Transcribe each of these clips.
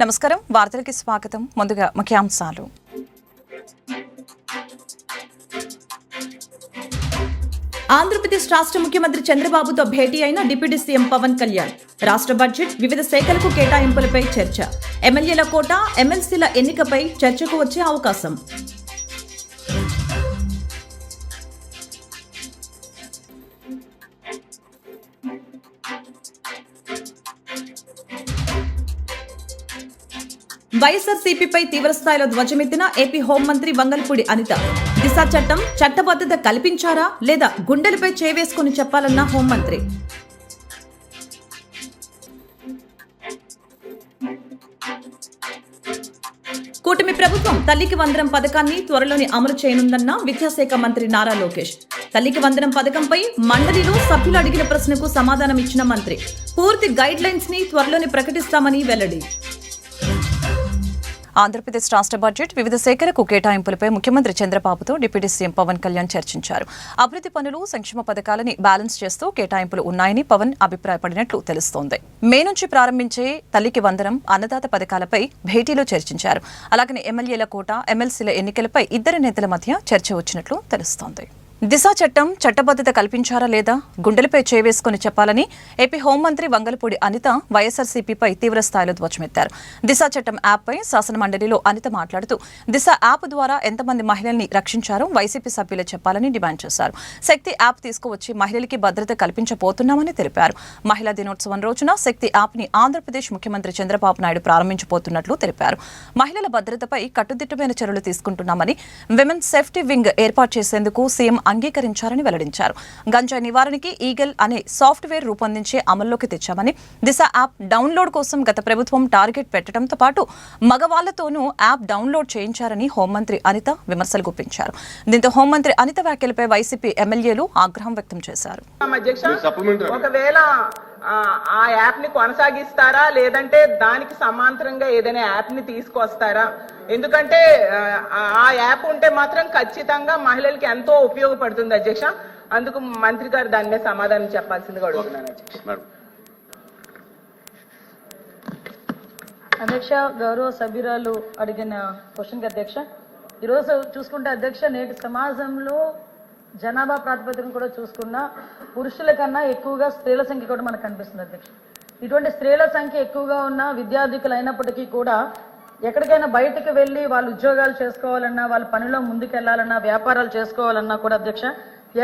నమస్కారం. వార్తలకి స్వాగతం. ముందుగా ముఖ్యాంశాలు. ఆంధ్రప్రదేశ్ రాష్ట్ర ముఖ్యమంత్రి చంద్రబాబుతో భేటీ అయిన డిప్యూటీ సీఎం పవన్ కళ్యాణ్. రాష్ట్ర బడ్జెట్ వివిధ శాఖలకు కేటాయింపులపై చర్చ. ఎమ్మెల్యేల కోట ఎమ్మెల్సీల ఎన్నికపై చర్చకు వచ్చే అవకాశం. వైఎస్ఆర్సీపీపై తీవ్రస్థాయిలో ధ్వజమెత్తిన ఏపీ హోంమంత్రి వంగల్పూడి అనిత. దిశ చట్టం చట్టబద్ధత కల్పించారా లేదా గుండెలపై చేవేసుకుని చెప్పాలన్న హోంమంత్రి. కూటమి ప్రభుత్వం తల్లికి వందనం పథకాన్ని త్వరలోనే అమలు చేయనుందన్న విద్యాశాఖ మంత్రి నారా లోకేష్. తల్లికి వందనం పథకంపై మండలిలో సభ్యులు అడిగిన ప్రశ్నకు సమాధానం ఇచ్చిన మంత్రి. పూర్తి గైడ్ లైన్స్ని త్వరలోనే ప్రకటిస్తామని వెల్లడి. ఆంధ్రప్రదేశ్ రాష్ట్ర బడ్జెట్ వివిధ శాఖలకు కేటాయింపులపై ముఖ్యమంత్రి చంద్రబాబుతో డిప్యూటీ సీఎం పవన్ కళ్యాణ్ చర్చించారు. అభివృద్ధి పనులు సంక్షేమ పథకాలని బ్యాలెన్స్ చేస్తూ కేటాయింపులు ఉన్నాయని పవన్ అభిప్రాయపడినట్లు తెలుస్తోంది. మే నుంచి ప్రారంభించే తల్లికి వందనం అన్నదాత పథకాలపై భేటీలో చర్చించారు. అలాగనే ఎమ్మెల్యేల కోట ఎమ్మెల్సీల ఎన్నికలపై ఇద్దరి నేతల మధ్య చర్చ వచ్చినట్లు తెలుస్తోంది. దిశ చట్టం చట్టబద్ధత కల్పించారా లేదా? గుండెలపై చేవేసుకుని చెప్పాలని ఏపీ హోంమంత్రి వంగలపూడి అనిత వైఎస్ఆర్సీపీపై తీవ్ర స్థాయిలో ధ్వజమెత్తారు. దిశ చట్టం యాప్పై శాసన మండలిలో అనిత మాట్లాడుతూ దిశ యాప్ ద్వారా ఎంతమంది మహిళల్ని రక్షించారో వైసీపీ సభ్యులు చెప్పాలని డిమాండ్ చేశారు. శక్తి యాప్ తీసుకువచ్చి మహిళలకి భద్రత కల్పించబోతున్నామని తెలిపారు. మహిళా దినోత్సవం రోజున శక్తి యాప్ని ఆంధ్రప్రదేశ్ ముఖ్యమంత్రి చంద్రబాబు నాయుడు ప్రారంభించబోతున్నట్లు తెలిపారు. మహిళల భద్రతపై కట్టుదిట్టమైన చర్యలు తీసుకుంటున్నామని విమెన్ సేఫ్టీ వింగ్ ఏర్పాటు చేసేందుకు సీఎం అంగీకరించారని వెల్లడించారు. గంజాయి నివారణకి ఈగల్ అనే సాఫ్ట్వేర్ రూపొందించి అమల్లోకి తెచ్చామని దిశ యాప్ డౌన్లోడ్ కోసం గత ప్రభుత్వం టార్గెట్ పెట్టడంతో పాటు మగవాళ్ళతోనూ యాప్ డౌన్లోడ్ చేయించారని హోంమంత్రి అనిత విమర్శలు గుప్పించారు. దీంతో హోంమంత్రి అనిత వ్యాఖ్యలపై వైసీపీ ఎమ్మెల్యేలు ఆగ్రహం వ్యక్తం చేశారు. ఆ, ఆ యాప్ని కొనసాగిస్తారా? లేదంటే దానికి సమాంతరంగా ఏదైనా యాప్ని తీసుకొస్తారా? ఎందుకంటే ఆ, యాప్ ఉంటే మాత్రం ఖచ్చితంగా మహిళలకి ఎంతో ఉపయోగపడుతుంది అధ్యక్ష. అందుకు మంత్రి గారు దాని మీద సమాధానం చెప్పాల్సిందిగా అడుగుతున్నాను అధ్యక్ష. అధ్యక్ష గౌరవ సభ్యురాలు అడిగిన క్వశ్చన్కి అధ్యక్ష. ఈరోజు చూసుకుంటే అధ్యక్ష నేటి సమాజంలో జనాభా ప్రాతిపదికను కూడా చూసుకున్నా పురుషుల కన్నా ఎక్కువగా స్త్రీల సంఖ్య కూడా మనకు కనిపిస్తుంది అధ్యక్ష. ఇటువంటి స్త్రీల సంఖ్య ఎక్కువగా ఉన్న విద్యార్థికులు అయినప్పటికీ కూడా ఎక్కడికైనా బయటకు వెళ్ళి వాళ్ళు ఉద్యోగాలు చేసుకోవాలన్నా వాళ్ళ పనిలో ముందుకెళ్ళాలన్నా వ్యాపారాలు చేసుకోవాలన్నా కూడా అధ్యక్ష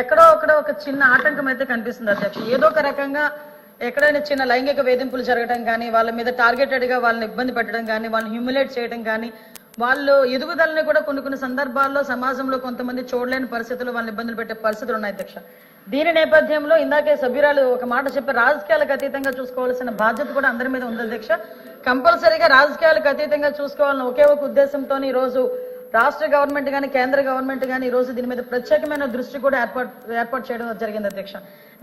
ఎక్కడో అక్కడ ఒక చిన్న ఆటంకం అయితే కనిపిస్తుంది అధ్యక్ష. ఏదో ఒక రకంగా ఎక్కడైనా చిన్న లైంగిక వేధింపులు జరగడం కానీ వాళ్ళ మీద టార్గెటెడ్గా వాళ్ళని ఇబ్బంది పెట్టడం కానీ వాళ్ళని హ్యూమిలేట్ చేయడం కానీ వాళ్ళు ఎదుగుదలని కూడా కొన్ని కొన్ని సందర్భాల్లో సమాజంలో కొంతమంది చూడలేని పరిస్థితులు వాళ్ళని ఇబ్బందులు పెట్టే పరిస్థితులు ఉన్నాయి అధ్యక్ష. దీని నేపథ్యంలో ఇందాకే సభ్యురాలు ఒక మాట చెప్పి రాజకీయాలకు అతీతంగా చూసుకోవాల్సిన బాధ్యత కూడా అందరి మీద ఉంది అధ్యక్ష. కంపల్సరీగా రాజకీయాలకు అతీతంగా చూసుకోవాలని ఒకే ఒక ఉద్దేశంతో ఈ రోజు రాష్ట్ర గవర్నమెంట్ కానీ కేంద్ర గవర్నమెంట్ కానీ ఈ రోజు దీని మీద ప్రత్యేకమైన దృష్టి కూడా ఏర్పాటు ఏర్పాటు చేయడం జరిగింది అధ్యక్ష.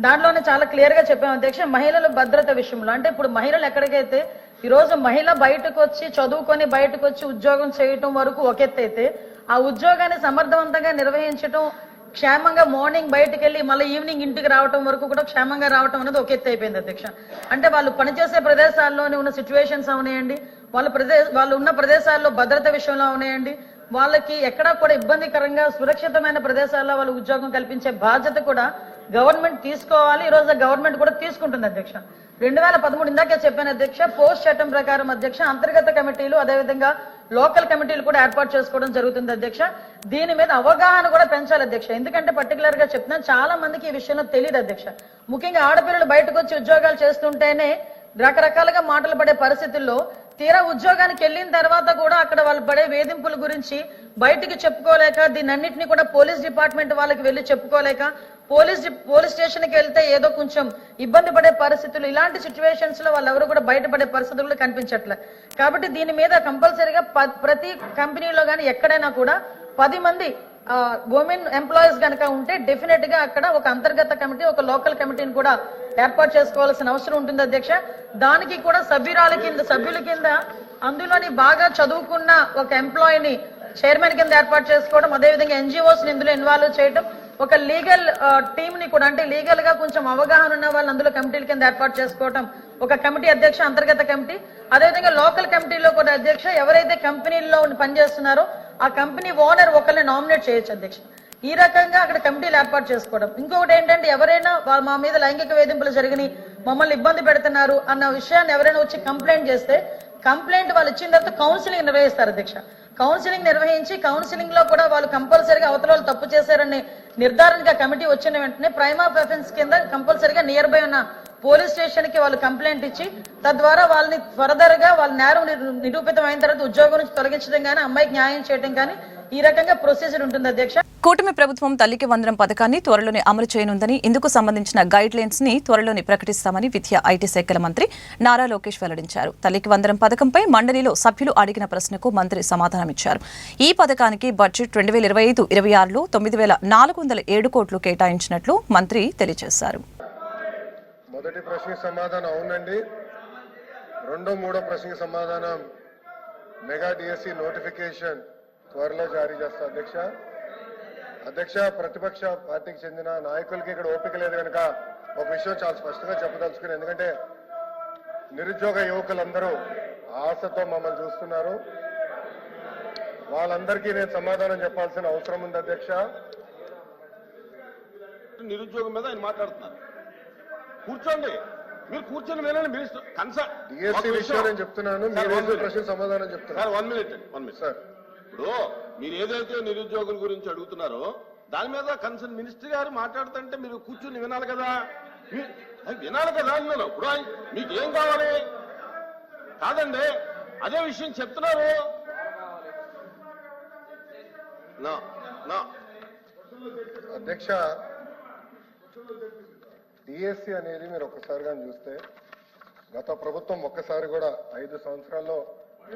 దాంట్లోనే చాలా క్లియర్గా చెప్పాం అధ్యక్ష మహిళల భద్రత విషయంలో. అంటే ఇప్పుడు మహిళలు ఎక్కడికైతే ఈ రోజు మహిళ బయటకు వచ్చి చదువుకొని బయటకు వచ్చి ఉద్యోగం చేయటం వరకు ఒక ఎత్తు ఆ ఉద్యోగాన్ని సమర్థవంతంగా నిర్వహించడం క్షేమంగా మార్నింగ్ బయటకు వెళ్ళి మళ్ళీ ఈవినింగ్ ఇంటికి రావటం వరకు కూడా క్షేమంగా రావటం అనేది ఒక ఎత్తు అయిపోయింది అధ్యక్ష. అంటే వాళ్ళు పనిచేసే ప్రదేశాల్లోనే ఉన్న సిచ్యువేషన్స్ అవునాయండి. వాళ్ళ ప్రదేశ వాళ్ళు ఉన్న ప్రదేశాల్లో భద్రత విషయంలో అవునాయండి. వాళ్ళకి ఎక్కడా కూడా ఇబ్బందికరంగా సురక్షితమైన ప్రదేశాల్లో వాళ్ళు ఉద్యోగం కల్పించే బాధ్యత కూడా గవర్నమెంట్ తీసుకోవాలి ఈ రోజు గవర్నమెంట్ కూడా తీసుకుంటుంది అధ్యక్ష. రెండు వేల పదమూడు ఇందాకే చెప్పాను అధ్యక్ష పోస్ట్ చట్టం ప్రకారం అధ్యక్ష అంతర్గత కమిటీలు అదేవిధంగా లోకల్ కమిటీలు కూడా ఏర్పాటు చేసుకోవడం జరుగుతుంది అధ్యక్ష. దీని మీద అవగాహన కూడా పెంచాలి అధ్యక్ష. ఎందుకంటే పర్టికులర్గా చెప్తున్నాను చాలా మందికి ఈ విషయంలో తెలియదు అధ్యక్ష. ముఖ్యంగా ఆడపిల్లలు బయటకు వచ్చి ఉద్యోగాలు చేస్తుంటేనే రకరకాలుగా మాటలు పడే పరిస్థితుల్లో తీరా ఉద్యోగానికి వెళ్ళిన తర్వాత కూడా అక్కడ వాళ్ళు పడే వేధింపుల గురించి బయటికి చెప్పుకోలేక దీని అన్నింటినీ కూడా పోలీస్ డిపార్ట్మెంట్ వాళ్ళకి వెళ్ళి చెప్పుకోలేక పోలీస్ పోలీస్ స్టేషన్కి వెళ్తే ఏదో కొంచెం ఇబ్బంది పడే పరిస్థితులు ఇలాంటి సిచ్యువేషన్స్లో వాళ్ళు ఎవరు కూడా బయటపడే పరిస్థితులు కనిపించట్లే. కాబట్టి దీని మీద కంపల్సరీగా ప- ప్రతి కంపెనీలో కానీ ఎక్కడైనా కూడా పది మంది ఉమెన్ ఎంప్లాయీస్ గనక ఉంటే డెఫినెట్గా అక్కడ ఒక అంతర్గత కమిటీ ఒక లోకల్ కమిటీని కూడా ఏర్పాటు చేసుకోవాల్సిన అవసరం ఉంటుంది అధ్యక్ష. దానికి కూడా సభ్యురాల కింద సభ్యుల కింద అందులోని బాగా చదువుకున్న ఒక ఎంప్లాయీని చైర్మన్ కింద ఏర్పాటు చేసుకోవడం అదేవిధంగా ఎన్జిఓస్ ఇందులో ఇన్వాల్వ్ చేయడం ఒక లీగల్ టీమ్ని కూడా అంటే లీగల్గా కొంచెం అవగాహన ఉన్న వాళ్ళు అందులో కమిటీల కింద ఏర్పాటు చేసుకోవటం ఒక కమిటీ అధ్యక్ష అంతర్గత కమిటీ అదేవిధంగా లోకల్ కమిటీలో కూడా అధ్యక్ష ఎవరైతే కంపెనీల్లో పనిచేస్తున్నారో ఆ కంపెనీ ఓనర్ ఒకరిని నామినేట్ చేయొచ్చు అధ్యక్ష. ఈ రకంగా అక్కడ కమిటీలు ఏర్పాటు చేసుకోవడం. ఇంకొకటి ఏంటంటే ఎవరైనా వాళ్ళ మా మీద లైంగిక వేధింపులు జరిగినాయి మమ్మల్ని ఇబ్బంది పెడుతున్నారు అన్న విషయాన్ని ఎవరైనా వచ్చి కంప్లైంట్ చేస్తే కంప్లైంట్ వాళ్ళు ఇచ్చిన తర్వాత కౌన్సిలింగ్ నిర్వహిస్తారు అధ్యక్ష. కౌన్సిలింగ్ నిర్వహించి కౌన్సిలింగ్లో కూడా వాళ్ళు కంపల్సరీగా అవతల తప్పు చేశారని నిర్ధారణగా కమిటీ వచ్చిన వెంటనే ప్రైమ్ ఆఫ్ అఫెన్స్ కింద కంపల్సరీగా నియర్ బై ఉన్న పోలీస్ స్టేషన్కి వాళ్ళు కంప్లైంట్ ఇచ్చి తద్వారా వాళ్ళని త్వరదరగా వాళ్ళ నేరం నిరూపితం అయిన తర్వాత ఉద్యోగం నుంచి తొలగించడం కానీ అమ్మాయికి న్యాయం చేయడం కానీ ఈ రకంగా ప్రొసీజర్ ఉంటుంది అధ్యక్ష. కూటమి ప్రభుత్వం తల్లికి వందనం పథకాన్ని త్వరలోనే అమలు చేయనుందని ఇందుకు సంబంధించిన గైడ్ లైన్స్ని త్వరలోనే ప్రకటిస్తామని విద్యా ఐటీ శాఖల మంత్రి నారా లోకేష్ వెల్లడించారు. తల్లికి వందనం పథకంపై మండలిలో సభ్యులు అడిగిన ప్రశ్నకు మంత్రి సమాధానమిచ్చారు ఈ పథకానికి బడ్జెట్ రెండు వేల ఇరవై ఐదు ఇరవై ఆరులో తొమ్మిది వేల నాలుగు వందల ఏడు కోట్లు కేటాయించినట్లు మంత్రి తెలియజేశారు. మొదటి ప్రశ్నకి సమాధానం అవునండి. రెండో మూడో ప్రశ్నకి సమాధానం. మెగా డిఎస్సి నోటిఫికేషన్ త్వరలో జారీ చేస్తా అధ్యక్ష. అధ్యక్ష ప్రతిపక్ష పార్టీకి చెందిన నాయకులకి ఇక్కడ ఓపిక లేదు కనుక ఒక విషయం చాలా స్పష్టంగా చెప్పదలుచుకుని ఎందుకంటే నిరుద్యోగ యువకులందరూ ఆశతో మమ్మల్ని చూస్తున్నారు. వాళ్ళందరికీ నేను సమాధానం చెప్పాల్సిన అవసరం ఉంది అధ్యక్ష. నిరుద్యోగం మీద ఆయన మాట్లాడుతున్నారు. కూర్చోండి. మీరు కూర్చొని వినండి మినిస్టర్ కన్సర్న్ డిఎస్సి విషయం నేను చెప్తున్నాను. మీరు వేసిన ప్రశ్న సమాధానం చెప్తున్నాను sir one minute one minute sir. ఇప్పుడు మీరు ఏదైతే నిరుద్యోగుల గురించి అడుగుతున్నారో దాని మీద కన్సర్న్ మినిస్టర్ గారు మాట్లాడుతుంటే మీరు కూర్చుని వినాలి కదా? వినాలి కదా అన్నాను. ఇప్పుడు మీకు ఏం కావాలి? కాదండి అదే విషయం చెప్తున్నారు. నా నా. అధ్యక్ష డిఎస్సి అనేది మీరు ఒక్కసారి కానీ చూస్తే గత ప్రభుత్వం ఒక్కసారి కూడా ఐదు సంవత్సరాల్లో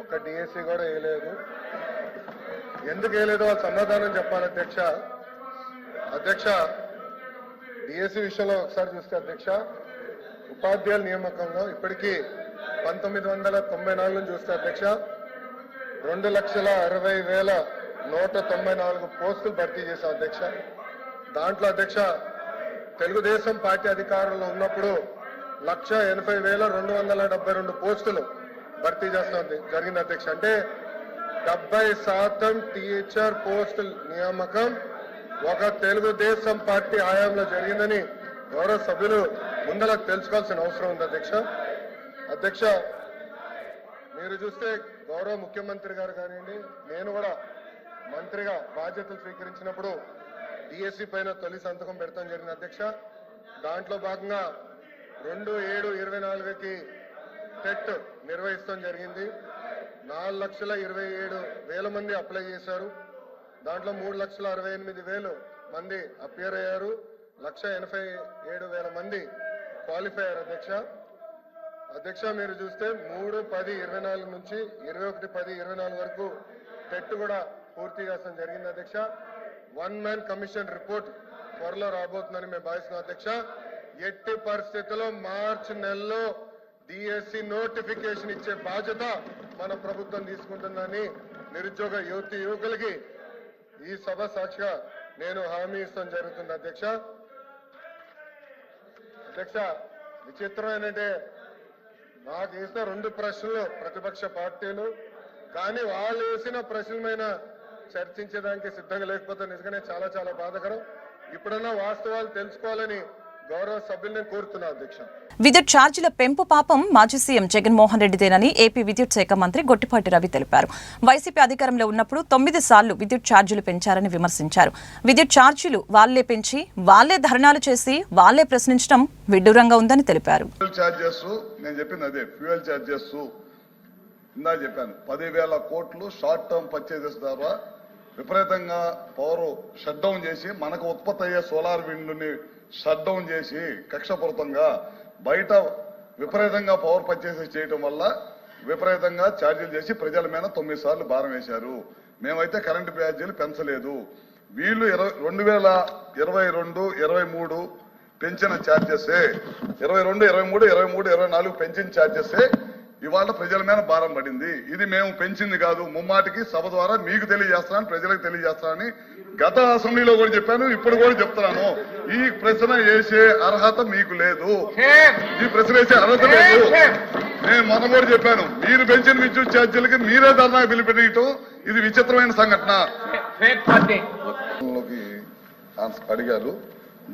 ఒక్క డిఎస్సి కూడా వేయలేదు. ఎందుకు వేయలేదు వాళ్ళ సమాధానం చెప్పాలి అధ్యక్ష. అధ్యక్ష డిఎస్సి విషయంలో ఒకసారి చూస్తే అధ్యక్ష ఉపాధ్యాయుల నియామకంలో ఇప్పటికీ పంతొమ్మిది వందల తొంభై నాలుగు నుంచి చూస్తే అధ్యక్ష రెండు లక్షల అరవై వేల నూట తొంభై నాలుగు పోస్టులు భర్తీ చేశాం అధ్యక్ష. దాంట్లో అధ్యక్ష తెలుగుదేశం పార్టీ అధికారంలో ఉన్నప్పుడు లక్ష ఎనభై వేల రెండు వందల డెబ్బై రెండు పోస్టులు భర్తీ చేస్తాం జరిగింది అధ్యక్ష. అంటే డెబ్బై శాతం టీచర్ పోస్టుల నియామకం ఒక తెలుగుదేశం పార్టీ హయాంలో జరిగిందని గౌరవ సభ్యులు ముందర తెలుసుకోవాల్సిన అవసరం ఉంది అధ్యక్ష. అధ్యక్ష మీరు చూస్తే గౌరవ ముఖ్యమంత్రి గారు కానివ్వండి నేను కూడా మంత్రిగా బాధ్యతలు స్వీకరించినప్పుడు డిఎస్సి పైన తొలి సంతకం పెడతాం జరిగింది అధ్యక్ష. దాంట్లో భాగంగా రెండు ఏడు ఇరవై నాలుగుకి టెట్ నిర్వహిస్తాం జరిగింది. నాలుగు లక్షల ఇరవై ఏడు వేల మంది అప్లై చేశారు. దాంట్లో మూడు లక్షల అరవై ఎనిమిది వేలు మంది అపియర్ అయ్యారు. లక్ష ఎనభై ఏడు వేల మంది క్వాలిఫై అయ్యారు అధ్యక్ష. అధ్యక్ష మీరు చూస్తే మూడు పది ఇరవై నాలుగు నుంచి ఇరవై ఒకటి పది ఇరవై నాలుగు వరకు టెట్ కూడా పూర్తి చేస్తాం జరిగింది అధ్యక్ష. వన్ మ్యాన్ కమిషన్ రిపోర్ట్ త్వరలో రాబోతుందని మేము భావిస్తున్నాం అధ్యక్ష. ఎట్టి పరిస్థితుల్లో మార్చి నెలలో డిఎస్సి నోటిఫికేషన్ ఇచ్చే బాధ్యత మన ప్రభుత్వం తీసుకుంటుందని నిరుద్యోగ యువతి యువకులకి ఈ సభ సాక్షిగా నేను హామీ ఇస్తాం జరుగుతుంది. అధ్యక్ష. అధ్యక్ష విచిత్రం ఏంటంటే నాకు వేసిన రెండు ప్రశ్నలు ప్రతిపక్ష పార్టీలు కానీ వాళ్ళు వేసిన ప్రశ్నల చర్చించడానికి సిద్ధంగా లేకపోతే నిజంగానే చాలా చాలా బాధకరం. ఇప్పుడన్నా వాస్తవాలు తెలుసుకోవాలని గౌరవ సభ్యుల్ని కోరుతున్నా అధ్యక్ష. విద్యుత్ ఛార్జీల పెంపు పాపం మాజీ సీఎం జగన్మోహన్ రెడ్డిదేనని ఏపీ విద్యుత్ శాఖ మంత్రి గొట్టిపాటి రవి తెలిపారు. వైసీపీ అధికారంలో ఉన్నప్పుడు తొమ్మిది సార్లు విద్యుత్ ఛార్జీలు పెంచారని విమర్శించారు. విద్యుత్ ఛార్జీలు వాళ్ళే పెంచి వాళ్ళే ధర్నాలు చేసి వాళ్ళే ప్రశ్నించడం విడ్డూరంగా ఉందని తెలిపారు. ఛార్జెస్ నేను చెప్పింది అదే ఫ్యూయల్ ఛార్జెస్ ఇందా చెప్పాను. పదివేల కోట్లు షార్ట్ టర్మ్ పర్చేజెస్ ద్వారా విపరీతంగా పవర్ షట్ డౌన్ చేసి మనకు ఉత్పత్తి అయ్యే సోలార్ విండ్ని షట్ డౌన్ చేసి కక్షపూరితంగా బయట విపరీతంగా పవర్ పర్చేసెస్ చేయడం వల్ల విపరీతంగా ఛార్జీలు చేసి ప్రజల మీద తొమ్మిది సార్లు భారం వేశారు. మేమైతే కరెంటు ఛార్జీలు పెంచలేదు. వీళ్ళు ఇరవై రెండు వేల ఇరవై రెండు ఇరవై మూడు పెంచిన ఛార్జెస్ ఇరవై రెండు ఇరవై మూడు ఇరవై మూడు ఇరవై నాలుగు పెంచిన ఛార్జెస్ ఇవాళ ప్రజల మీద భారం పడింది. ఇది మేము పెంచింది కాదు. ముమ్మాటికి సభ ద్వారా మీకు తెలియజేస్తానని ప్రజలకు తెలియజేస్తానని గత అసెంబ్లీలో కూడా చెప్పాను ఇప్పుడు కూడా చెప్తున్నాను. ఈ ప్రశ్న వేసే అర్హత మీకు లేదు. ఈ ప్రశ్న వేసే అర్హత లేదు. నేను మొన్న కూడా చెప్పాను మీరు పెంచిన విద్యుత్ ఛార్జీలకి మీరే ధర్నా పిలిపినయటం ఇది విచిత్రమైన సంఘటన. అడిగారు.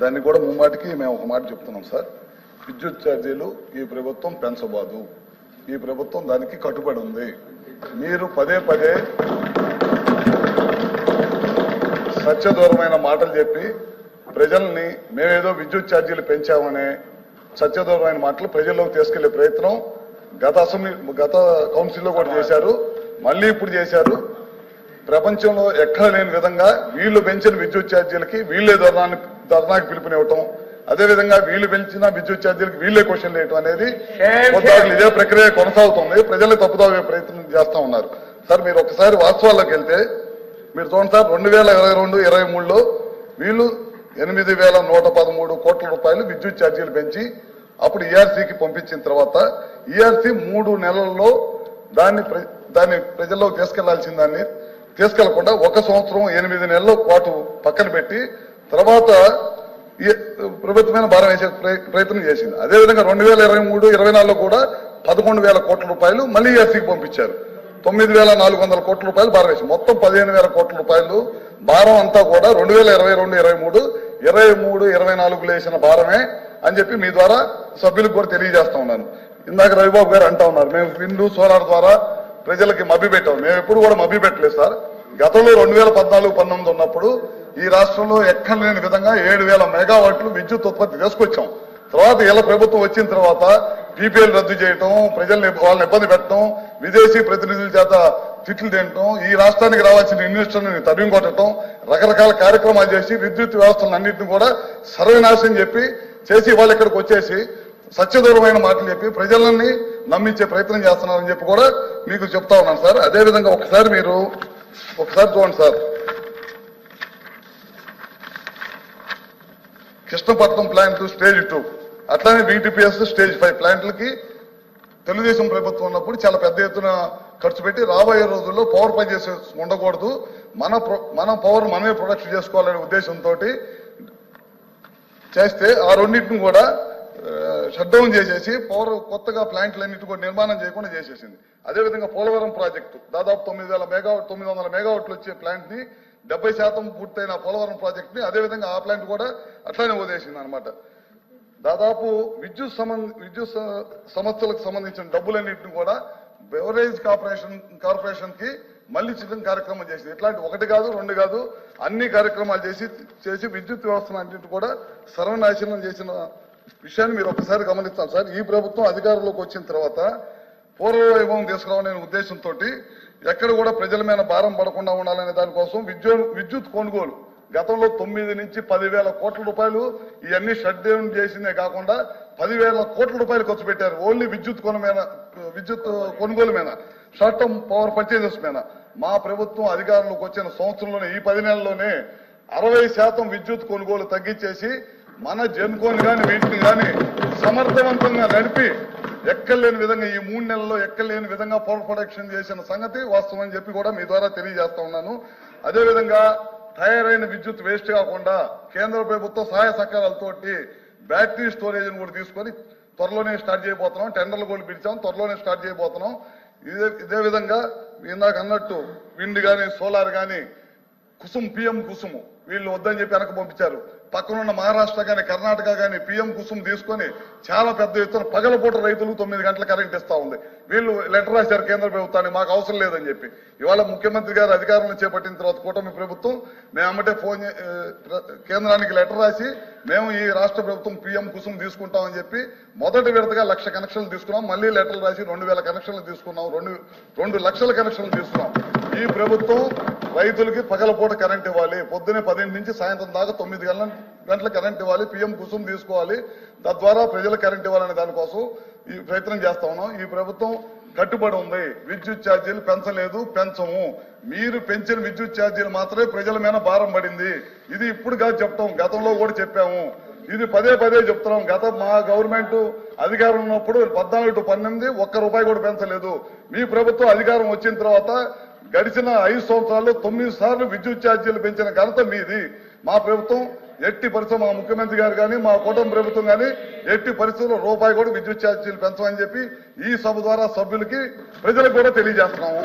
దాన్ని కూడా ముమ్మాటికి మేము ఒక మాట చెప్తున్నాం సార్. విద్యుత్ ఛార్జీలు ఈ ప్రభుత్వం పెంచబోదు. ఈ ప్రభుత్వం దానికి కట్టుబడి ఉంది. మీరు పదే పదే సత్యదూరమైన మాటలు చెప్పి ప్రజల్ని మేమేదో విద్యుత్ ఛార్జీలు పెంచామనే సత్యదూరమైన మాటలు ప్రజల్లోకి తీసుకెళ్ళే ప్రయత్నం గత అసెంబ్లీ గత కౌన్సిల్లో కూడా చేశారు. మళ్ళీ ఇప్పుడు చేశారు. ప్రపంచంలో ఎక్కడ లేని విధంగా వీళ్ళు పెంచిన విద్యుత్ ఛార్జీలకి వీళ్ళే ధర్నాన్ని ధర్నాకి పిలుపునివ్వటం అదే విధంగా వీళ్ళు పెంచిన విద్యుత్ ఛార్జీలకి వీళ్ళే క్వశ్చన్ వేయటం అనేది కొద్దిగా ఇదే ప్రక్రియ కొనసాగుతుంది. ప్రజలు తప్పుదాగే ప్రయత్నం చేస్తా ఉన్నారు. సార్ మీరు ఒకసారి వాస్తవాల్లోకి వెళ్తే మీరు చూడండి సార్ రెండు వేల ఇరవై రెండు ఇరవై మూడులో వీళ్ళు ఎనిమిది వేల నూట పదమూడు కోట్ల రూపాయలు విద్యుత్ ఛార్జీలు పెంచి అప్పుడు ఈఆర్సీకి పంపించిన తర్వాత ఈఆర్సీ మూడు నెలల్లో దాన్ని దాన్ని ప్రజల్లోకి తీసుకెళ్ళాల్సిన దాన్ని తీసుకెళ్ళకుండా ఒక సంవత్సరం ఎనిమిది నెలల పాటు పక్కన పెట్టి తర్వాత ప్రభుత్వమైన భారం వేసే ప్రయత్నం చేసింది. అదేవిధంగా రెండు వేల ఇరవై మూడు ఇరవై నాలుగులో కూడా పదకొండు వేల కోట్ల రూపాయలు మళ్ళీ ఎస్సీకి పంపించారు. తొమ్మిది వేల నాలుగు వందల కోట్ల రూపాయలు భారం వేసింది. మొత్తం పదిహేను వేల కోట్ల రూపాయలు భారం అంతా కూడా రెండు వేల ఇరవై రెండు ఇరవై మూడు ఇరవై మూడు ఇరవై నాలుగులో వేసిన భారమే అని చెప్పి మీ ద్వారా సభ్యులకు కూడా తెలియజేస్తా ఉన్నాను. ఇందాక రవిబాబు గారు అంటా ఉన్నారు మేము విండు సోలార్ ద్వారా ప్రజలకి మభ్య పెట్టాం మేము ఎప్పుడు కూడా మభ్య పెట్టలేదు సార్. గతంలో రెండు వేల పద్నాలుగు పంతొమ్మిది ఉన్నప్పుడు ఈ రాష్ట్రంలో ఎక్కడ లేని విధంగా ఏడు వేల మెగావాట్లు విద్యుత్ ఉత్పత్తి తీసుకొచ్చాం. తర్వాత ఇలా ప్రభుత్వం వచ్చిన తర్వాత పీపీఎల్ రద్దు చేయటం ప్రజల్ని వాళ్ళని ఇబ్బంది పెట్టడం విదేశీ ప్రతినిధుల చేత తిట్లు తినటం ఈ రాష్ట్రానికి రావాల్సిన ఇన్వెస్టర్లను తరిమి కొట్టడం రకరకాల కార్యక్రమాలు చేసి విద్యుత్ వ్యవస్థలను అన్నింటిని కూడా సర్వనాశనం చెప్పి చేసి వాళ్ళు ఇక్కడికి వచ్చేసి సత్యదూరమైన మాటలు చెప్పి ప్రజలని నమ్మించే ప్రయత్నం చేస్తున్నారని చెప్పి కూడా మీకు చెప్తా ఉన్నాను సార్. అదే విధంగా ఒకసారి మీరు ఒకసారి చూడండి sir. Krishnapatnam plant stage two. అట్లానే బీటీపీఎస్ స్టేజ్ ఫైవ్ ప్లాంట్లకి తెలుగుదేశం ప్రభుత్వం ఉన్నప్పుడు చాలా పెద్ద ఎత్తున ఖర్చు పెట్టి రాబోయే రోజుల్లో పవర్ పనిచేసే ఉండకూడదు. మన మన పవర్ మనమే ప్రొడక్షన్ చేసుకోవాలనే ఉద్దేశంతో చేస్తే ఆ రెండింటిని కూడా షట్ డౌన్ చేసేసి పవర్ కొత్తగా ప్లాంట్లన్నిటి కూడా నిర్మాణం చేయకుండా చేసేసింది. అదేవిధంగా పోలవరం ప్రాజెక్టు. దాదాపు తొమ్మిది వేల మెగావాట్ తొమ్మిది వందల మెగావాట్లు వచ్చే ప్లాంట్ని డెబ్బై శాతం పూర్తయిన పోలవరం ప్రాజెక్ట్ని అదేవిధంగా ఆ ప్లాంట్ కూడా అట్లానే వదిలేసింది అనమాట దాదాపు విద్యుత్ సంబంధ విద్యుత్ సంస్థలకు సంబంధించిన డబ్బులన్నింటిని కూడా బెవరేజ్ కార్పొరేషన్ కార్పొరేషన్కి మళ్ళీ చిన్న కార్యక్రమం చేసింది. ఇట్లాంటి ఒకటి కాదు రెండు కాదు అన్ని కార్యక్రమాలు చేసి చేసి విద్యుత్ వ్యవస్థను అన్నింటి కూడా సర్వనాశనం చేసిన విషయాన్ని మీరు ఒకసారి గమనిస్తాం సార్. ఈ ప్రభుత్వం అధికారంలోకి వచ్చిన తర్వాత పూర్వ వైభవం తీసుకురావాలనే ఉద్దేశంతో ఎక్కడ కూడా ప్రజల మీద భారం పడకుండా ఉండాలనే దానికోసం విద్యుత్ విద్యుత్ కొనుగోలు. గతంలో తొమ్మిది నుంచి పదివేల కోట్ల రూపాయలు ఇవన్నీ షట్ డౌన్ చేసిందే కాకుండా పదివేల కోట్ల రూపాయలు ఖర్చు పెట్టారు. ఓన్లీ విద్యుత్ కొన మీద విద్యుత్ కొనుగోలు మీద. షార్ట్ టర్మ్ పవర్ పర్చేజెస్ మీద. మా ప్రభుత్వం అధికారంలోకి వచ్చిన సంవత్సరంలోనే ఈ పది నెలల్లోనే అరవై శాతం విద్యుత్ కొనుగోలు తగ్గించేసి మన జన్కోని కానీ వీటిని కానీ సమర్థవంతంగా నడిపి ఎక్కలేని విధంగా ఈ మూడు నెలల్లో ఎక్కలేని విధంగా పవర్ ప్రొడక్షన్ చేసిన సంగతి వాస్తవం అని చెప్పి కూడా మీ ద్వారా తెలియజేస్తా ఉన్నాను. అదేవిధంగా తయారైన విద్యుత్ వేస్ట్ కాకుండా కేంద్ర ప్రభుత్వం సహాయ సహకారాలతోటి బ్యాటరీ స్టోరేజ్ కూడా తీసుకొని త్వరలోనే స్టార్ట్ చేయబోతున్నాం. టెండర్లు కూడా పిలిచాం. త్వరలోనే స్టార్ట్ చేయబోతున్నాం. ఇదే ఇదే విధంగా ఇందాక అన్నట్టు విండ్ కానీ సోలార్ కానీ కుసుమ్ పిఎం కుసుము వీళ్ళు వద్దని చెప్పి వెనక పంపించారు. పక్కనున్న మహారాష్ట్ర కానీ కర్ణాటక కానీ పిఎం కుసుమ్ తీసుకొని చాలా పెద్ద ఎత్తున పగలపూట రైతులు తొమ్మిది గంటల కరెంట్ ఇస్తా ఉంది. వీళ్ళు లెటర్ రాశారు కేంద్ర ప్రభుత్వాన్ని మాకు అవసరం లేదని చెప్పి. ఇవాళ ముఖ్యమంత్రి గారు అధికారంలో చేపట్టిన తర్వాత కూటమి ప్రభుత్వం మేము అమ్మటే ఫోన్ చే- కేంద్రానికి లెటర్ రాసి మేము ఈ రాష్ట్ర ప్రభుత్వం పిఎం కుసుమ్ తీసుకుంటామని చెప్పి మొదటి విడతగా లక్ష కనెక్షన్లు తీసుకున్నాం. మళ్ళీ లెటర్లు రాసి రెండు వేల కనెక్షన్లు తీసుకున్నాం. రెండు రెండు లక్షల కనెక్షన్లు తీసుకున్నాం. ఈ ప్రభుత్వం రైతులకి పగలపూట కరెంట్ ఇవ్వాలి. పొద్దునే పదింటి నుంచి సాయంత్రం దాకా తొమ్మిది గంటల గంటల కరెంట్ ఇవ్వాలి. పిఎం కుసుమ్ తీసుకోవాలి. తద్వారా ప్రజల కరెంట్ ఇవ్వాలనే దానికోసం ఈ ప్రయత్నం చేస్తా ఉన్నాం. ఈ ప్రభుత్వం కట్టుబడి ఉంది. విద్యుత్ ఛార్జీలు పెంచలేదు పెంచము. మీరు పెంచిన విద్యుత్ ఛార్జీలు మాత్రమే ప్రజల మీద భారం పడింది. ఇది ఇప్పుడు కాదు చెప్తాం. గతంలో కూడా చెప్పాము. ఇది పదే పదే చెప్తున్నాం. గత మా గవర్నమెంట్ అధికారం ఉన్నప్పుడు పద్నాలుగు టు పన్నెండు ఒక్క రూపాయి కూడా పెంచలేదు. మీ ప్రభుత్వం అధికారం వచ్చిన తర్వాత గడిచిన ఐదు సంవత్సరాల్లో తొమ్మిది సార్లు విద్యుత్ ఛార్జీలు పెంచిన ఘనత మీది. మా ప్రభుత్వం ఎట్టి పరిస్థితులు మా ముఖ్యమంత్రి గారు కానీ మా కుటుంబ ప్రభుత్వం కానీ ఎట్టి పరిస్థితుల్లో రూపాయి కూడా విద్యుత్ ఛార్జీలు పెంచమని చెప్పి ఈ సభ ద్వారా సభ్యులకి ప్రజలకు కూడా తెలియజేస్తున్నాము.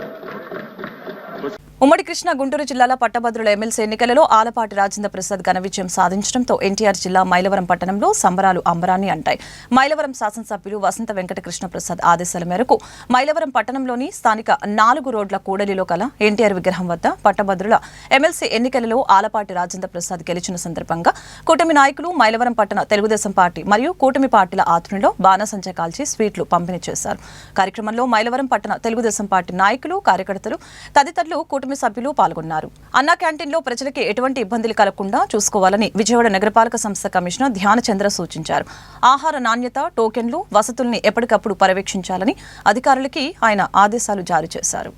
ఉమ్మడి కృష్ణా గుంటూరు జిల్లాల పట్టభద్రుల ఎమ్మెల్సీ ఎన్నికలలో ఆలపాటి రాజేంద్ర ప్రసాద్ ఘన విజయం సాధించడంతో ఎన్టీఆర్ జిల్లా మైలవరం పట్టణంలో సంబరాలు అంబరాన్ని అంటాయి. మైలవరం శాసనసభ్యులు వసంత వెంకటకృష్ణ ప్రసాద్ ఆదేశాల మేరకు మైలవరం పట్టణంలోని స్థానిక నాలుగు రోడ్ల కూడలిలో కల ఎన్టీఆర్ విగ్రహం వద్ద పట్టభద్రుల ఎమ్మెల్సీ ఎన్నికలలో ఆలపాటి రాజేంద్ర ప్రసాద్ గెలిచిన సందర్భంగా కూటమి నాయకులు మైలవరం పట్టణ తెలుగుదేశం పార్టీ మరియు కూటమి పార్టీల ఆధ్వర్యంలో బాణసంచ కాల్చి స్వీట్లు పంపిణీ చేశారు. కార్యక్రమంలో మైలవరం పట్టణ తెలుగుదేశం పార్టీ నాయకులు కార్యకర్తలు తదితరులు కూటమి సభ్యులు పాల్గొన్నారు. అన్నా క్యాంటీన్లో ప్రజలకి ఎటువంటి ఇబ్బందులు కలగకుండా చూసుకోవాలని విజయవాడ నగరపాలక సంస్థ కమిషనర్ ధ్యానచంద్ర సూచించారు. ఆహార నాణ్యత టోకెన్లు వసతుల్ని ఎప్పటికప్పుడు పర్యవేక్షించాలని అధికారులకి ఆయన ఆదేశాలు జారీ చేశారు.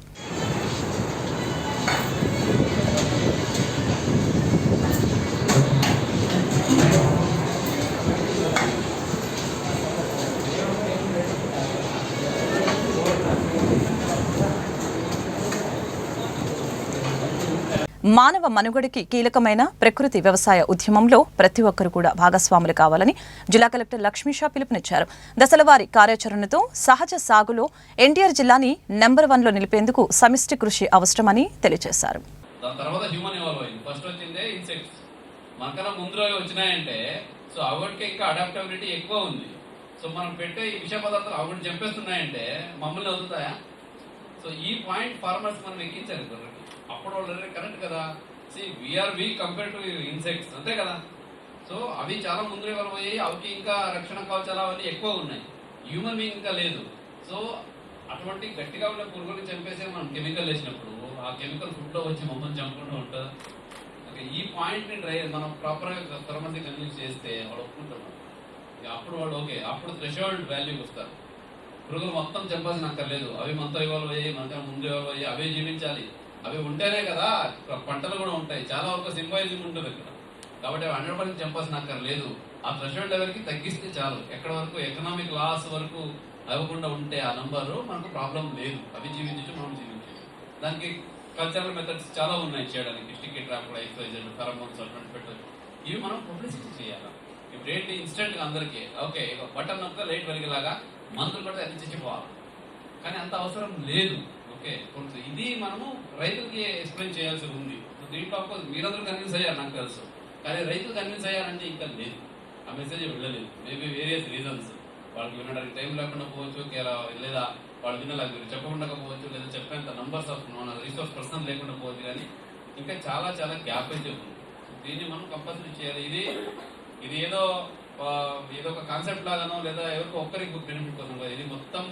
మానవ మనుగడకి కీలకమైన ప్రకృతి వ్యవసాయ ఉద్యమంలో ప్రతి ఒక్కరు కూడా భాగస్వాములు కావాలని జిల్లా కలెక్టర్ లక్ష్మీషా పిలుపునిచ్చారు. దశలవారి కార్యాచరణతో సహజ సాగులో ఎన్టీఆర్ జిల్లాని నెంబర్ వన్లో నిలిపేందుకు సమిష్టి కృషి అవసరమని తెలియజేశారు. మనకన్నా ముందు వచ్చినాయంటే సో అవటికి ఇంకా అడాప్టబిలిటీ ఎక్కువ ఉంది. సో మనం పెట్టే ఈ విష పదార్థాలు అవటి చంపేస్తున్నాయంటే మమ్మల్ని వదులుతాయా? సో ఈ పాయింట్ ఫార్మర్స్ మనం ఎక్కించాలి గుర్రకి అప్పుడు వాళ్ళు కరెక్ట్ కదా. See we are weak compare to insects అంతే కదా. సో అవి చాలా ముందు ఇవాల్వ్ అయ్యాయి అవికి ఇంకా రక్షణ కవచాలు అవన్నీ ఎక్కువ ఉన్నాయి. హ్యూమన్ బీయింగ్ ఇంకా లేదు. సో అటువంటి గట్టిగా ఉన్న పురుగులు చంపేసే మనం కెమికల్ వేసినప్పుడు ఆ కెమికల్ ఫుడ్లో వచ్చి మమ్మల్ని చంపుకుంటూ ఉంటుంది? ఈ పాయింట్ని డ్రై మనం ప్రాపర్గా తరమంది కన్విన్స్ చేస్తే వాడు ఒప్పుకుంటాడు అప్పుడు వాడు ఓకే అప్పుడు థ్రెషోల్డ్ వాల్యూకి వస్తారు. పురుగులు మొత్తం చంపాల్సిన అక్కర్లేదు. అవి మనతో ఇవాల్వ్ అయ్యాయి మనతో ముందు ఇవాల్వ్ అయ్యి అవే జీవించాలి. అవి ఉంటేనే కదా పంటలు కూడా ఉంటాయి. చాలా వరకు సింబాయిజం ఉంటుంది ఇక్కడ. కాబట్టి అవి హండ్రెడ్ పర్సెంట్ చంపాల్సిన అక్కర్లేదు ఆ థ్రెషోల్డ్ లెవెల్కి తగ్గిస్తే చాలు. ఎక్కడ వరకు ఎకనామిక్ లాస్ వరకు అవ్వకుండా ఉంటే ఆ నంబర్ మనకు ప్రాబ్లం లేదు. అవి జీవించచ్చు మనం జీవించచ్చు. దానికి కల్చరల్ మెథడ్స్ చాలా ఉన్నాయి చేయడానికి. స్టిక్కీ ట్రాప్ ఎక్సైజెడ్ ఫెరమోన్స్ అటువంటి పెట్టచ్చు ఇవి మనం పబ్లిసిటీ చేయాలి? ఇప్పుడు ఏంటి ఇన్స్టెంట్గా అందరికీ ఓకే బటన్ అంతా లైట్ వెలిగేలాగా మందులు కూడా అది చచ్చిపోవాలి కానీ అంత అవసరం లేదు. ఓకే కొంచెం ఇది మనము రైతులకి ఎక్స్ప్లెయిన్ చేయాల్సి ఉంది. దీంట్లో of మీరందరూ కన్విన్స్ అయ్యారు నాకు తెలుసు. కానీ రైతులు కన్విన్స్ అయ్యారంటే ఇంకా లేదు. ఆ మెసేజ్ వెళ్ళలేదు. మేబీ వేరియస్ రీజన్స్ వాళ్ళకి వినడానికి టైం లేకుండా పోవచ్చు లేదా వాళ్ళు వినలేక చెప్పకుండా పోవచ్చు లేదా చెప్పేంత నంబర్స్ ఆఫ్ మన రిసోర్స్ పర్సన్ లేకుండా పోవచ్చు. కానీ ఇంకా చాలా చాలా గ్యాప్ అయితే ఉంది. దీన్ని మనం కంపల్సరీ చేయాలి. ఇది ఇది ఏదో ఏదో ఒక కాన్సెప్ట్ లాగానో లేదా ఎవరికో ఒక్కరికి బెనిఫిట్ కోసం ఇది మొత్తం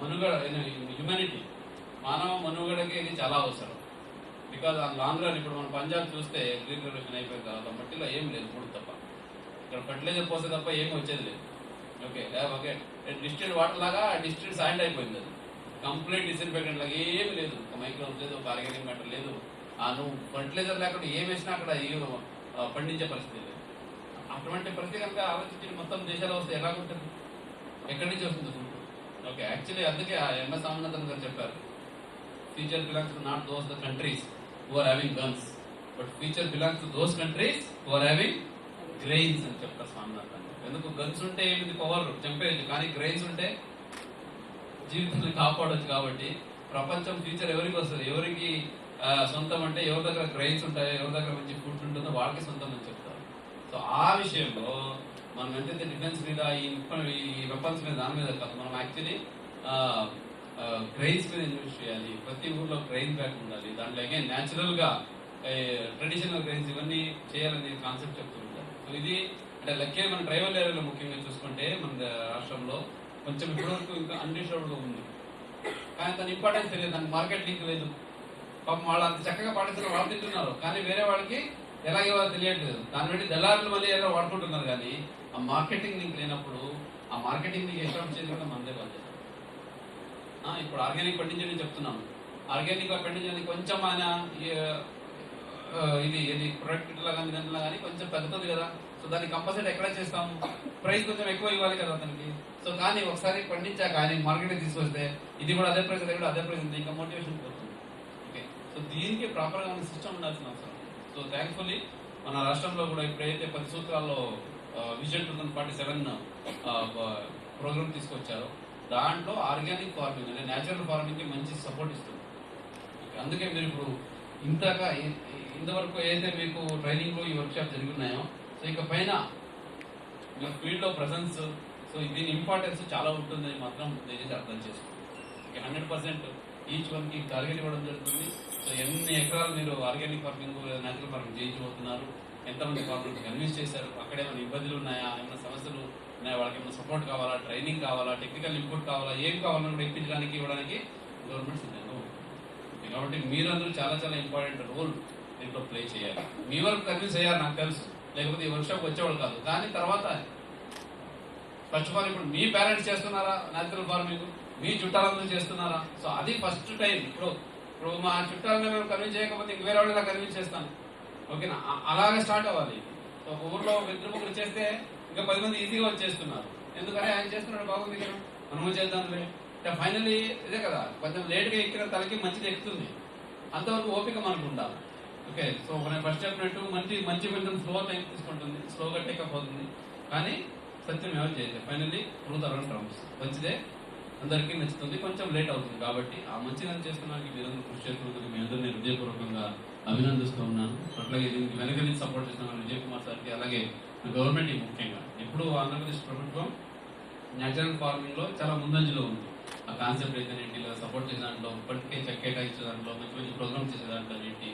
మనుగడ హ్యుమానిటీ మానవ మనుగడకి ఇది చాలా అవసరం. బికాజ్ ఆ లాంగ్ రన్ ఇప్పుడు మనం పంజాబ్ చూస్తే గ్రీన్ రెవల్యూషన్ అయిపోయిన తర్వాత మట్టిలో ఏం లేదు మూడు తప్ప. ఇక్కడ ఫర్టిలైజర్ పోసే తప్ప ఏం వచ్చేది లేదు. ఓకే ఓకే డిస్టిల్డ్ వాటర్ లాగా డిస్టిల్డ్ సాయిల్ అయిపోయింది అది. కంప్లీట్ డిసిన్ఫెక్టెంట్ లాగా ఏమి లేదు. ఒక మైక్రోబ్స్ లేదు ఒక ఆర్గానిక్ మ్యాటర్ లేదు. ఆ నువ్వు ఫర్టిలైజర్ లేకుండా ఏం వేసినా అక్కడ ఏం, పండించే పరిస్థితి లేదు. అటువంటి పరిస్థితి కనుక ఆలోచించి మొత్తం దేశాలు వస్తే ఎలా ఉంటుంది ఎక్కడి నుంచి వస్తుంది? ఫుడ్ ఓకే యాక్చువల్లీ అందుకే ఆ ఎంఎస్ స్వామినాథన్ గారు చెప్పారు. Future belongs to not those the countries who are having guns but future belongs to those countries who are having grains అని చెప్తారు స్వామినాథన్ ఎందుకు? గన్స్ ఉంటే ఏమిటి? పవర్ చంపేయచ్చు కానీ గ్రెయిన్స్ ఉంటే జీవితాన్ని కాపాడొచ్చు కాబట్టి ప్రపంచం ఫ్యూచర్ ఎవరికి వస్తుంది? ఎవరికి సొంతం అంటే ఎవరి దగ్గర గ్రెయిన్స్ ఉంటాయో ఎవరి దగ్గర మంచి ఫుడ్ ఉంటుందో వాళ్ళకి సొంతం అని చెప్తారు. సో ఆ విషయంలో మనం ఎంతైతే డిఫెన్స్ మీద ఈ ఇప్ప- ఈ వెపన్స్ మీద దాని మీద కాదు. మనం యాక్చువల్లీ గ్రెయిన్స్ మీద ఇన్వెస్ట్ చేయాలి. ప్రతి ఊర్లో గ్రెయిన్ బ్యాక్ ఉండాలి. దాంట్లో అగైన్ న్యాచురల్గా ట్రెడిషనల్ గ్రెయిన్స్ ఇవన్నీ చేయాలని కాన్సెప్ట్ చెప్తుంటారు సో ఇది అంటే లక్కే మన ట్రైబల్ ఏరియాలో ముఖ్యంగా చూసుకుంటే మన రాష్ట్రంలో కొంచెం ఇప్పటివరకు ఇంకా అన్డిస్టర్బ్డ్ ఉంది. కానీ దాని ఇంపార్టెన్స్ తెలియదు. దానికి మార్కెట్ లింక్ లేదు. పాపం వాళ్ళు అంత చక్కగా పాటిస్తున్నారు వాళ్ళు తింటున్నారు. కానీ వేరే వాళ్ళకి ఎలా ఇవ్వాలో తెలియట్లేదు. దాన్ని బట్టి దళారులు మళ్ళీ ఏదో వాడుకుంటున్నారు కానీ ఆ మార్కెటింగ్ లింక్ లేనప్పుడు ఆ మార్కెటింగ్ నీకు ఎస్టాబ్లిష్ చేసి కూడా మనదే బాధ్యత. ఆ, ఇప్పుడు ఆర్గానిక్ పండించండి చెప్తున్నాం. ఆర్గానిక్ పండించడానికి కొంచెం ఆయన ఇది ఇది ప్రొడక్ట్లో కానీ దాంట్లో కానీ కొంచెం తగ్గుతుంది కదా. సో దాన్ని కంపల్సరీ ఎక్కడ చేస్తాము ప్రైస్ కొంచెం ఎక్కువ ఇవ్వాలి కదా అతనికి. సో కానీ ఒకసారి పండించాక ఆయన మార్కెట్ తీసుకొస్తే ఇది కూడా అదే ప్రైస్ అది కూడా అదే ప్రైస్ ఉంది ఇంకా మోటివేషన్ పోతుంది. ఓకే సో దీనికి ప్రాపర్గా సిస్టమ్ ఉండాల్సిన అవసరం. సో థ్యాంక్ఫుల్లీ మన రాష్ట్రంలో కూడా ఇప్పుడైతే పది సూత్రాల్లో vision two thousand forty seven program తీసుకొచ్చారో. దాంట్లో ఆర్గానిక్ ఫార్మింగ్ అంటే న్యాచురల్ ఫార్మింగ్కి మంచి సపోర్ట్ ఇస్తుంది. అందుకే మీరు ఇప్పుడు ఇంతగా ఇంతవరకు ఏదైతే మీకు ట్రైనింగ్లో ఈ వర్క్ షాప్ సో ఇక పైన మీ ఫీల్డ్లో ప్రజెన్స్ సో దీని ఇంపార్టెన్స్ చాలా ఉంటుందని మాత్రం దయచేసి అర్థం చేసుకోండి హండ్రెడ్ పర్సెంట్ ఈచ్ వన్కి టార్గెట్ ఇవ్వడం జరుగుతుంది. ఎన్ని ఎకరాలు మీరు ఆర్గానిక్ ఫార్మింగ్ లేదా న్యాచురల్ ఫార్మింగ్ చేయించబోతున్నారు? ఎంతమంది ఫార్మర్స్ కన్విన్స్ చేశారు? అక్కడ ఏమైనా ఇబ్బందులు ఉన్నాయా? ఏమైనా సమస్యలు ఉన్నాయా? వాళ్ళకి ఏమైనా సపోర్ట్ కావాలా? ట్రైనింగ్ కావాలా? టెక్నికల్ ఇన్పుట్ కావాలా? ఏం కావాలని కూడా ఇప్పించడానికి ఇవ్వడానికి గవర్నమెంట్ సిద్ధంగా ఉంది. కాబట్టి మీరందరూ చాలా చాలా ఇంపార్టెంట్ రోల్ దీంట్లో ప్లే చేయాలి. మీ వరకు కన్విన్స్ అయ్యారు నాకు తెలుసు. లేకపోతే ఈ వర్క్షాప్ వచ్చేవాళ్ళు కాదు. కానీ తర్వాత ఫస్ట్ ఆఫ్ ఆల్ ఇప్పుడు మీ పేరెంట్స్ చేస్తున్నారా న్యాచురల్ ఫార్మింగ్? మీ చుట్టాలందరూ చేస్తున్నారా? సో అది ఫస్ట్ టైం ఇప్పుడు ఇప్పుడు మా చుట్టాలని మేము కన్విన్స్ చేయకపోతే ఇంక వేరే వాళ్ళని కన్విన్స్ చేస్తాను. ఓకేనా? అలాగే స్టార్ట్ అవ్వాలి. సో ఒక ఊర్లో ఒక ఇద్దరు ముగ్గురు చేస్తే ఇంకా పది మంది ఈజీగా వచ్చేస్తున్నారు. ఎందుకంటే ఆయన చేస్తున్నాడు బాగుంది కదా మనము చేద్దాంలే. ఫైనల్లీ ఇదే కదా కొంచెం లేట్గా ఎక్కిన తలకి మంచిది ఎక్కుతుంది. అంతవరకు ఓపిక మనకు ఉండాలి. ఓకే సో నేను ఫస్ట్ చెప్పినట్టు మంచి మంచి కొంచెం స్లో టైం తీసుకుంటుంది స్లోగా టేకప్ అవుతుంది. కానీ సత్యం ఎవరు చేయలేదు. ఫైనల్లీ ట్రూత్ అరౌండ్ మంచిదే. అందరికీ నచ్చుతుంది కొంచెం లేట్ అవుతుంది. కాబట్టి ఆ మంచిదని చేస్తున్నానికి మీరందరూ కృషి చేస్తున్నందుకు మీ అందరూ నేను హృదయపూర్వకంగా అభినందిస్తూ ఉన్నాను అట్లాగే దీనికి వెనక నుంచి సపోర్ట్ చేస్తున్నాను విజయ్ కుమార్ సార్కి అలాగే గవర్నమెంట్ ముఖ్యంగా. ఇప్పుడు ఆంధ్రప్రదేశ్ ప్రభుత్వం న్యాచురల్ ఫార్మింగ్లో చాలా ముందంజలో ఉంది. ఆ కాన్సెప్ట్ అయితే ఏంటి సపోర్ట్ చేసే దాంట్లో ఇప్పటికే చెక్ కేటాయించే దాంట్లో మంచి మంచి ప్రోగ్రామ్ చేసే దాంట్లో ఏంటి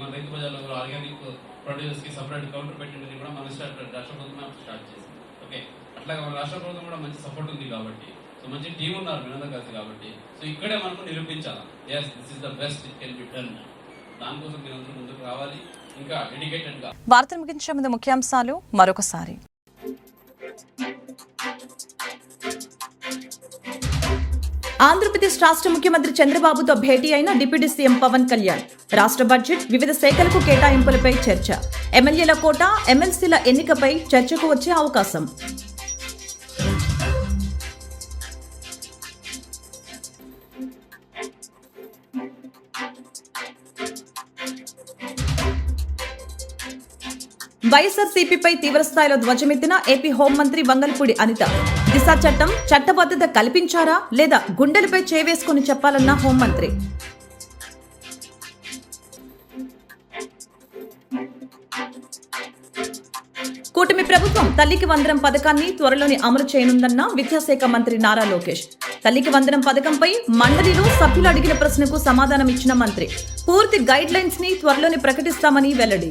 మన రైతు బజార్లో కూడా ఆర్గానిక్ ప్రొడ్యూసర్స్కి సపరేట్ కౌంటర్ పెట్టిందని కూడా మన రాష్ట్ర ప్రభుత్వం స్టార్ట్ చేసింది. ఓకే అట్లాగే మన రాష్ట్ర ప్రభుత్వం కూడా మంచి సపోర్ట్ ఉంది కాబట్టి సో మంచి టీం ఉన్నారు వినోదం కలిసి కాబట్టి. సో ఇక్కడే మనకు నిరూపించాలి? Yes this is the best it can be done దానికోసం మీరందరూ ముందుకు రావాలి. ఇంకా డెడికేటెడ్గా. వార్తలు ముగించే ముందు ముఖ్యాంశాలు మరొకసారి. ఆంధ్రప్రదేశ్ రాష్ట్ర ముఖ్యమంత్రి చంద్రబాబుతో భేటీ అయిన డిప్యూటీ సీఎం పవన్ కళ్యాణ్. రాష్ట్ర బడ్జెట్ వివిధ శాఖలకు కేటాయింపులపై చర్చ. ఎమ్మెల్యేల కోట ఎమ్మెల్సీల ఎన్నికపై చర్చకు వచ్చే అవకాశం. వైఎస్ఆర్సీపీపై తీవ్రస్థాయిలో ధ్వజమెత్తిన ఏపీ హోంమంత్రి వంగల్పూడి అనిత. దిశ చట్టం చట్టబద్ధత కల్పించారా లేదా గుండెలపై చేవేసుకుని చెప్పాలన్న హోంమంత్రి. కూటమి ప్రభుత్వం తల్లికి వందనం పథకాన్ని త్వరలోనే అమలు చేయనుందన్న విద్యాశాఖ మంత్రి నారా లోకేష్. తల్లికి వందనం పథకంపై మండలిలో సభ్యులు అడిగిన ప్రశ్నకు సమాధానం ఇచ్చిన మంత్రి. పూర్తి గైడ్ లైన్స్ని త్వరలోనే ప్రకటిస్తామని వెల్లడి.